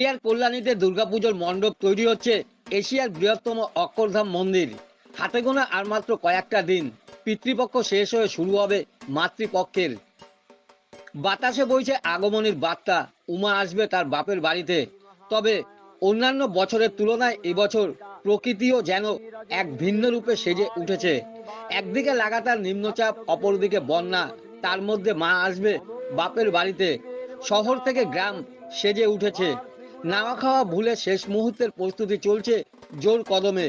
নদিয়ার কল্যাণীতে দুর্গাপুজোর মণ্ডপ তৈরি হচ্ছে এশিয়ার বৃহত্তম অক্ষরধাম মন্দির। হাতে গোনা আর মাত্র কয়েকটা দিন, পিতৃপক্ষ শেষ হয়ে শুরু হবে মাতৃপক্ষের। বাতাসে বইছে আগমনের বার্তা, উমা আসবে তার বাপের বাড়িতে। তবে অন্যান্য বছরের তুলনায় এবছর প্রকৃতিও যেন এক ভিন্ন রূপে সেজে উঠেছে। একদিকে লাগাতার নিম্নচাপ, অপরদিকে বন্যা, তার মধ্যে মা আসবে বাপের বাড়িতে। শহর থেকে গ্রাম সেজে উঠেছে। নাওয়া খাওয়া ভুলে শেষ মুহূর্তের প্রস্তুতি চলছে জোর কদমে।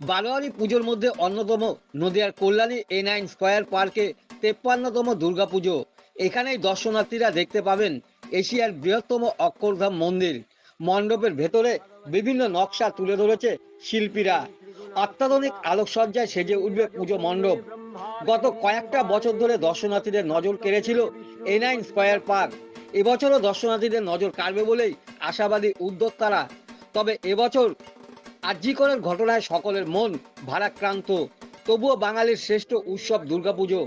বারোয়ারি পুজোর মধ্যে অন্যতম নদিয়ার কল্যাণী এ নাইন স্কয়ার পার্কে তেপ্পান্নতম দুর্গাপুজো। এখানেই দর্শনার্থীরা দেখতে পাবেন এশিয়ার বৃহত্তম অক্ষরধাম মন্দির। মণ্ডপের ভেতরে বিভিন্ন নকশা তুলে ধরেছে শিল্পীরা। অত্যাধুনিক আলোকসজ্জায় সেজে উঠবে পুজো মণ্ডপ। গত কয়েকটা বছর ধরে দর্শনার্থীদের নজর কেড়েছিল এ নাইন স্কয়ার পার্ক এবছরও দর্শনার্থীদের নজর কাড়বে বলেই আশাবাদী উদ্যোক্তারা। তবে এবছর আর্যিকরের ঘটনায় সকলের মন ভারাক্রান্ত। তবুও বাঙালির শ্রেষ্ঠ উৎসব দুর্গাপুজো।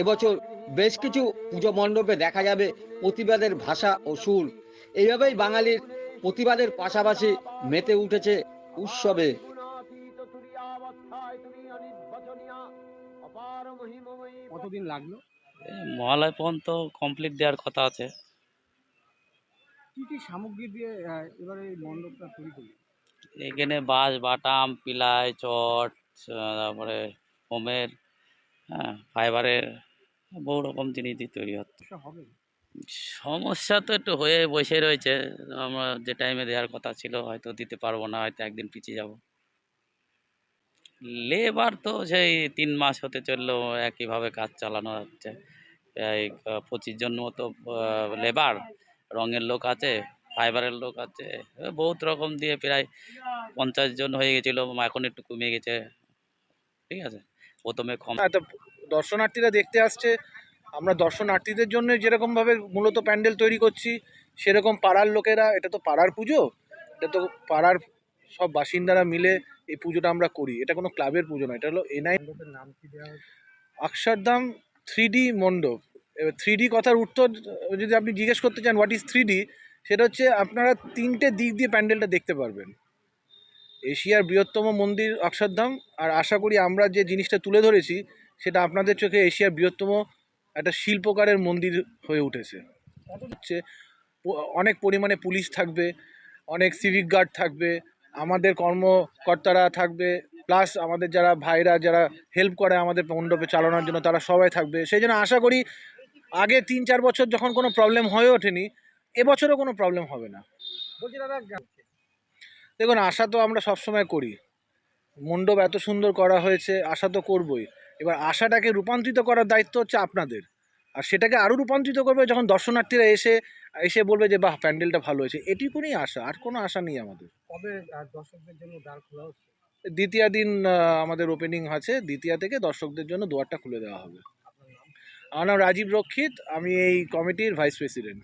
এবছর বেশ কিছু পুজো মণ্ডপে দেখা যাবে প্রতিবাদের ভাষা ও সুর। এইভাবেই বাঙালির প্রতিবাদের পাশাপাশি মেতে উঠেছে উৎসবে। কতদিন লাগল? মহালয় পর্যন্ত কমপ্লিট দেওয়ার কথা আছে। কি কি সামগ্রী দিয়ে এবারে এই মণ্ডপটা তৈরি করলি এখানে বাঁশ বাটাম পিলাই চট তারপরে হোমের হ্যাঁ ফাইবারের বহু রকম জিনিস দিয়ে তৈরি হচ্ছে হবে? সমস্যা তো একটু হয়ে বসে রয়েছে। আমরা যে টাইমে দেওয়ার কথা ছিল হয়তো দিতে পারব না হয়তো একদিন পিছিয়ে যাব। লেবার তো সেই তিন মাস হতে চলল একইভাবে কাজ চালানো হচ্ছে। প্রায় পঁচিশ জন মতো লেবার রঙের লোক আছে ফাইবারের লোক আছে বহুত রকম দিয়ে প্রায় পঞ্চাশ জন হয়ে গেছিল এখন একটু কমে গেছে ঠিক আছে প্রথমে কম। হ্যাঁ তো দর্শনার্থীরা দেখতে আসছে আমরা দর্শনার্থীদের জন্য যেরকমভাবে মূলত প্যান্ডেল তৈরি করছি সেরকম পাড়ার লোকেরা এটা তো পাড়ার পুজো এটা তো পাড়ার সব বাসিন্দারা মিলে এই পুজোটা আমরা করি এটা কোনো ক্লাবের পুজো না এটা হলো এনআই নাম কি দেওয়া অক্ষরধাম থ্রি ডি মণ্ডপ। থ্রি কথার উত্তর, যদি আপনি জিজ্ঞেস করতে চান হোয়াট ইজ থ্রি সেটা হচ্ছে আপনারা তিনটে দিক দিয়ে প্যান্ডেলটা দেখতে পারবেন। এশিয়ার বৃহত্তম মন্দির অক্ষরধাম, আর আশা করি আমরা যে জিনিসটা তুলে ধরেছি, সেটা আপনাদের চোখে এশিয়ার বৃহত্তম একটা শিল্পকারের মন্দির হয়ে উঠেছে। হচ্ছে অনেক পরিমাণে পুলিশ থাকবে, অনেক সিভিক গার্ড থাকবে, আমাদের কর্মকর্তারা থাকবে প্লাস আমাদের যারা ভাইরা, যারা হেল্প করে আমাদের মণ্ডপে চালানোর জন্য, তারা সবাই থাকবে। সেই জন্য আশা করি আগে তিন চার বছর যখন কোনো প্রবলেম হয়ে ওঠেনি এবছরও কোনো প্রবলেম হবে না। বলছি দাদা দেখুন আশা তো আমরা সবসময় করি। মণ্ডপ এত সুন্দর করা হয়েছে আশা তো করবই। এবার আশাটাকে রূপান্তরিত করার দায়িত্ব হচ্ছে আপনাদের। আর সেটাকে আরও রূপান্তরিত করবে যখন দর্শনার্থীরা এসে এসে বলবে যে বাহ প্যান্ডেলটা ভালো হয়েছে। এটুকুনি আশা আর কোনো আশা নেই আমাদের। কবে দর্শকদের জন্য দ্বার খোলা হচ্ছে? দ্বিতীয় দিন আমাদের ওপেনিং আছে। দ্বিতীয় থেকে দর্শকদের জন্য দুয়ারটা খুলে দেওয়া হবে। আমার নাম রাজীব রক্ষিত আমি এই কমিটির ভাইস প্রেসিডেন্ট।